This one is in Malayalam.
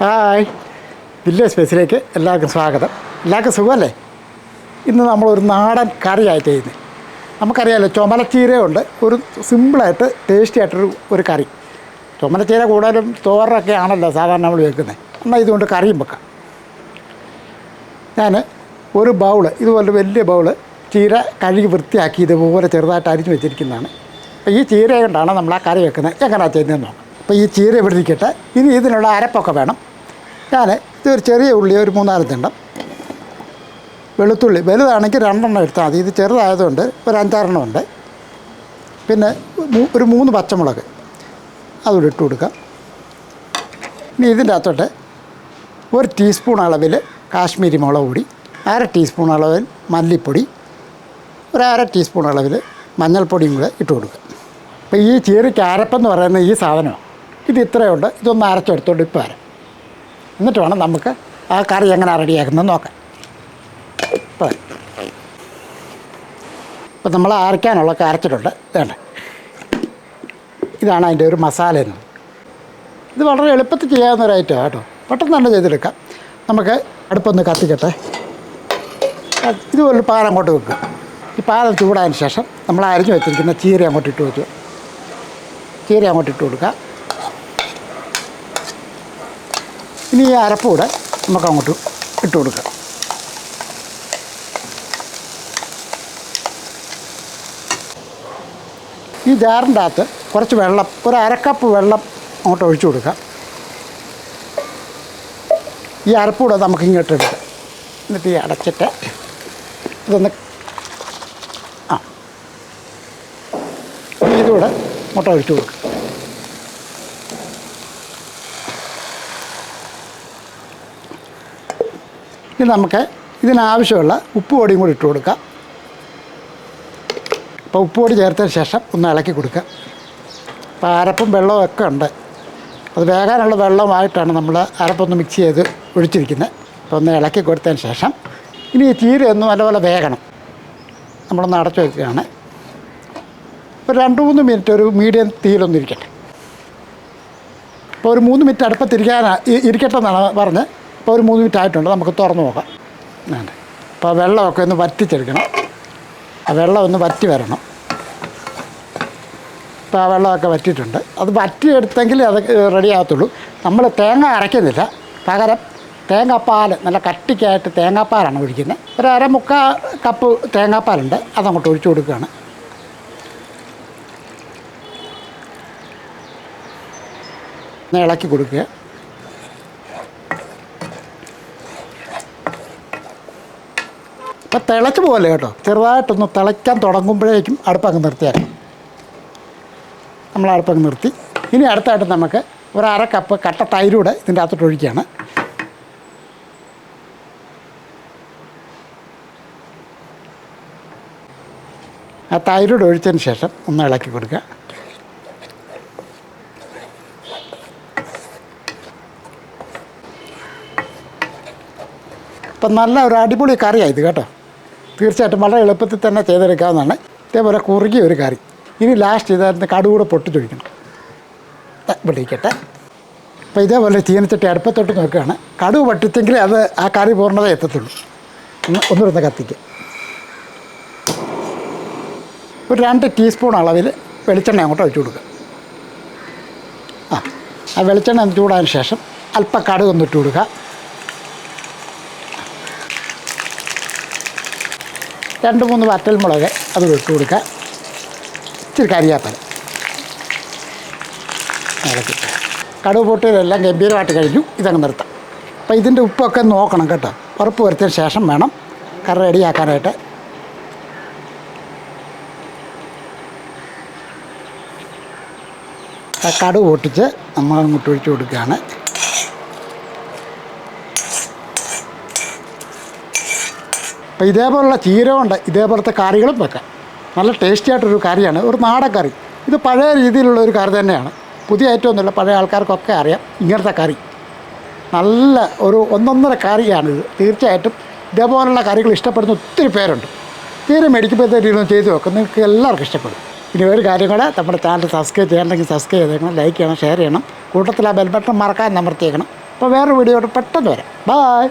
ഹായ്. വില്ലേജ് സ്പേസിലേക്ക് എല്ലാവർക്കും സ്വാഗതം. എല്ലാവർക്കും സുഖമല്ലേ? ഇന്ന് നമ്മളൊരു നാടൻ കറിയായിട്ട് ചെയ്യുന്നത് നമുക്കറിയാമല്ലോ ചുമലച്ചീരയുണ്ട്. ഒരു സിമ്പിളായിട്ട് ടേസ്റ്റി ആയിട്ടൊരു ഒരു കറി. ചുമലച്ചീര കൂടുതലും തോറൊക്കെ ആണല്ലോ സാധാരണ നമ്മൾ വെക്കുന്നത്. എന്നാൽ ഇതുകൊണ്ട് കറിയും വെക്കാം. ഞാൻ ഒരു ബൗൾ ഇതുപോലെ വലിയ ബൗൾ ചീര കഴുകി വൃത്തിയാക്കി ഇതുപോലെ ചെറുതായിട്ട് അരിഞ്ഞ് വെച്ചിരിക്കുന്നതാണ്. അപ്പോൾ ഈ ചീര കൊണ്ടാണ് നമ്മൾ ആ കറി വെക്കുന്നത്. എങ്ങനെയാണ് ചെയ്യുന്നതെന്ന് നോക്കാം. അപ്പോൾ ഈ ചീര ഇവിടെ ഇരിക്കട്ടെ. ഇനി ഇതിനുള്ള അരപ്പൊക്കെ വേണം. ഞാൻ ഇതൊരു ചെറിയ ഉള്ളി ഒരു മൂന്നാൽ തിണ്ടം. വെളുത്തുള്ളി വലുതാണെങ്കിൽ രണ്ടെണ്ണം എടുത്താൽ മതി. ഇത് ചെറുതായതുകൊണ്ട് ഒരു അഞ്ചാറെണ്ണം ഉണ്ട്. പിന്നെ ഒരു മൂന്ന് പച്ചമുളക് അതുകൂടി ഇട്ട് കൊടുക്കാം. ഇനി ഇതിന്റെ അകത്തോട്ട് ഒരു ടീസ്പൂൺ അളവിൽ കാശ്മീരി മുളക് പൊടി അര ടീസ്പൂൺ അളവിൽ മല്ലിപ്പൊടി ഒരു അര ടീസ്പൂൺ അളവിൽ മഞ്ഞൾപ്പൊടിയും കൂടെ ഇട്ട് കൊടുക്കുക അപ്പോൾ ഈ ചീരയ്ക്ക് അരപ്പെന്ന് പറയുന്ന ഈ സാധനമാണ്. ഇത് ഇത്രയുണ്ട് ഇതൊന്ന് അരച്ചെടുത്തോണ്ട് ഇപ്പം അര എന്നിട്ട് വേണം നമുക്ക് ആ കറി എങ്ങനെ റെഡിയാക്കുന്നത് നോക്കാം. ഇപ്പോൾ ഇപ്പം നമ്മൾ അരയ്ക്കാനുള്ളൊക്കെ അരച്ചിട്ടുണ്ട്. വേണ്ട ഇതാണ് അതിന്റെ ഒരു മസാല എന്ന്. ഇത് വളരെ എളുപ്പത്തിൽ ചെയ്യാവുന്ന ഒരു ഐറ്റമാണ് കേട്ടോ. പെട്ടെന്ന് തന്നെ ചെയ്തെടുക്കാം. നമുക്ക് അടുപ്പൊന്ന് കത്തിക്കട്ടെ. ഇതുപോലൊരു പാലം അങ്ങോട്ട് വെക്കുക. ഈ പാലം ചൂടായതിന് ശേഷം നമ്മൾ അരിഞ്ഞു വെച്ചിരിക്കുന്ന ചീര അങ്ങോട്ട് ഇട്ട് വെച്ചു ചീര അങ്ങോട്ട് ഇട്ട് കൊടുക്കുക. ഇനി ഈ അരപ്പൂടെ നമുക്ക് അങ്ങോട്ട് ഇട്ട് കൊടുക്കുക ഈ ജാറിന്റെ അകത്ത് കുറച്ച് വെള്ളം ഒരു അരക്കപ്പ് വെള്ളം അങ്ങോട്ട് ഒഴിച്ചു കൊടുക്കാം. ഈ അരപ്പൂടെ നമുക്ക് ഇങ്ങോട്ട് എടുക്കാം. എന്നിട്ട് ഈ അടച്ചിട്ട് ഇതൊന്ന് ആ. ഇതുകൂടെ മുട്ട ഒഴിച്ചു കൊടുക്കുക ഇനി നമുക്ക് ഇതിനാവശ്യമുള്ള ഉപ്പ് പൊടിയും കൂടി ഇട്ട് കൊടുക്കാം. അപ്പോൾ ഉപ്പ് പൊടി ചേർത്തതിന് ശേഷം ഒന്ന് ഇളക്കി കൊടുക്കുക അപ്പോൾ അരപ്പും വെള്ളവും ഒക്കെ ഉണ്ട്. അത് വേകാനുള്ള വെള്ളമായിട്ടാണ് നമ്മൾ അരപ്പൊന്ന് മിക്സ് ചെയ്ത് ഒഴിച്ചിരിക്കുന്നത്. അപ്പോൾ ഒന്ന് ഇളക്കി കൊടുത്തതിന് ശേഷം ഇനി ഈ ചീര ഒന്ന് നല്ലപോലെ വേകണം. നമ്മളൊന്ന് അടച്ചു വയ്ക്കുകയാണ് ഒരു രണ്ട് മൂന്ന് മിനിറ്റ് ഒരു മീഡിയം ഇരിക്കട്ടെ. അപ്പോൾ ഒരു മൂന്ന് മിനിറ്റ് അടുപ്പത്തിരിക്കാനാണ് ഇരിക്കട്ടെ എന്നാണ് പറഞ്ഞത് അപ്പോൾ ഒരു മൂന്ന് മിനിറ്റ് ആയിട്ടുണ്ട്. നമുക്ക് തുറന്ന് നോക്കാം. വേണ്ട. അപ്പോൾ വെള്ളമൊക്കെ ഒന്ന് വറ്റിച്ചെടുക്കണം. ആ വെള്ളം ഒന്ന് വറ്റി വരണം. ഇപ്പോൾ ആ വെള്ളമൊക്കെ വറ്റിയിട്ടുണ്ട്. അത് വറ്റിയെടുത്തെങ്കിൽ അത് റെഡി ആകത്തുള്ളൂ. നമ്മൾ തേങ്ങ അരയ്ക്കുന്നില്ല. പകരം തേങ്ങാപ്പാൽ നല്ല കട്ടിക്കായിട്ട് തേങ്ങാപ്പാലാണ് ഒഴിക്കുന്നത്. ഒരു അര മുക്കാ കപ്പ് തേങ്ങാപ്പാലുണ്ട്. അതങ്ങോട്ട് ഒഴിച്ചു കൊടുക്കുകയാണ്. ഇളക്കി കൊടുക്കുക. ഇപ്പം തിളച്ച് പോലെ കേട്ടോ? ചെറുതായിട്ടൊന്ന് തിളയ്ക്കാൻ തുടങ്ങുമ്പോഴേക്കും അടുപ്പങ്ങ് നിർത്തിയാൽ നമ്മൾ അടുപ്പങ്ങ് നിർത്തി. ഇനി അടുത്തായിട്ട് നമുക്ക് ഒരു അര കപ്പ് കട്ട തൈരൂടെ ഇതിന്റെ അകത്തോട്ട് ഒഴിക്കുകയാണ്. ആ തൈരൂടെ ഒഴിച്ചതിന് ശേഷം ഒന്ന് ഇളക്കി കൊടുക്കുക. അപ്പം നല്ല ഒരു അടിപൊളി കറിയാണ് ഇത് കേട്ടോ. തീർച്ചയായിട്ടും വളരെ എളുപ്പത്തിൽ തന്നെ ചെയ്തെടുക്കാവുന്നതാണ്. ഇതേപോലെ കുറുകിയ ഒരു കറി ഇനി ലാസ്റ്റ് ഇതായിരുന്നു കടുകൂടെ പൊട്ടിച്ചൊഴിക്കണം. വിളിക്കട്ടെ അപ്പോൾ ഇതേപോലെ ചീനച്ചട്ടി അടുപ്പത്തോട്ട് നോക്കുകയാണ്. കടുവ് പൊട്ടിച്ചെങ്കിൽ അത് ആ കറി പൂർണത എത്തത്തുള്ളൂ. ഒന്ന് ഒന്നിരുന്ന് കത്തിക്കുക ഒരു രണ്ട് ടീസ്പൂൺ അളവിൽ വെളിച്ചെണ്ണ അങ്ങോട്ട് ഒഴിച്ചു കൊടുക്കുക. ആ ആ വെളിച്ചെണ്ണ ചൂടായതിന് ശേഷം അല്പം കടുക് ഒന്ന് ഇട്ട് കൊടുക്കുക. രണ്ട് മൂന്ന് വറ്റൽമുളക് അത് ഇട്ട് കൊടുക്കുക ഇച്ചിരി കരിയാപ്പല. ഇളക്കി. കടുവ് പൊട്ടിയതെല്ലാം ഗംഭീരമായിട്ട് കഴിഞ്ഞു. ഇതങ്ങ് നിർത്താം. അപ്പോൾ ഇതിന്റെ ഉപ്പൊക്കെ നോക്കണം കേട്ടോ. ഉറപ്പ് വരുത്തിയതിന് ശേഷം വേണം കറി റെഡിയാക്കാനായിട്ട്. കടുവ് പൊട്ടിച്ച് നമ്മൾ അങ്ങോട്ട് ഒഴിച്ച് കൊടുക്കുകയാണ്. അപ്പോൾ ഇതേപോലുള്ള ചീര കൊണ്ട് ഇതേപോലത്തെ കറികളും വെക്കാം. നല്ല ടേസ്റ്റി ആയിട്ടൊരു കറിയാണ്. ഒരു നാടൻ കറി ഇത് പഴയ രീതിയിലുള്ള ഒരു കറി തന്നെയാണ്. പുതിയ ഐറ്റമൊന്നുമില്ല പഴയ ആൾക്കാർക്കൊക്കെ അറിയാം ഇങ്ങനത്തെ കറി. നല്ല ഒരു ഒന്നൊന്നര കറിയാണിത്. തീർച്ചയായിട്ടും ഇതേപോലുള്ള കറികൾ ഇഷ്ടപ്പെടുന്ന ഒത്തിരി പേരുണ്ട്. തീരെ മേടിക്കുമ്പോഴത്തേക്കും ചെയ്തു നോക്കും നിങ്ങൾക്ക് എല്ലാവർക്കും ഇഷ്ടപ്പെടും. ഇനി ഒരു കാര്യം കൂടെ നമ്മുടെ ചാനൽ സബ്സ്ക്രൈബ് ചെയ്യണമെങ്കിൽ സബ്സ്ക്രൈബ് ചെയ്തേക്കണം ലൈക്ക് ചെയ്യണം ഷെയർ ചെയ്യണം. കൂട്ടത്തിൽ ആ ബെൽ ബട്ടൺ മറക്കാൻ അമർത്തിയേക്കണം. അപ്പോൾ വേറൊരു വീഡിയോ പെട്ടെന്ന് വരാം. ബായ്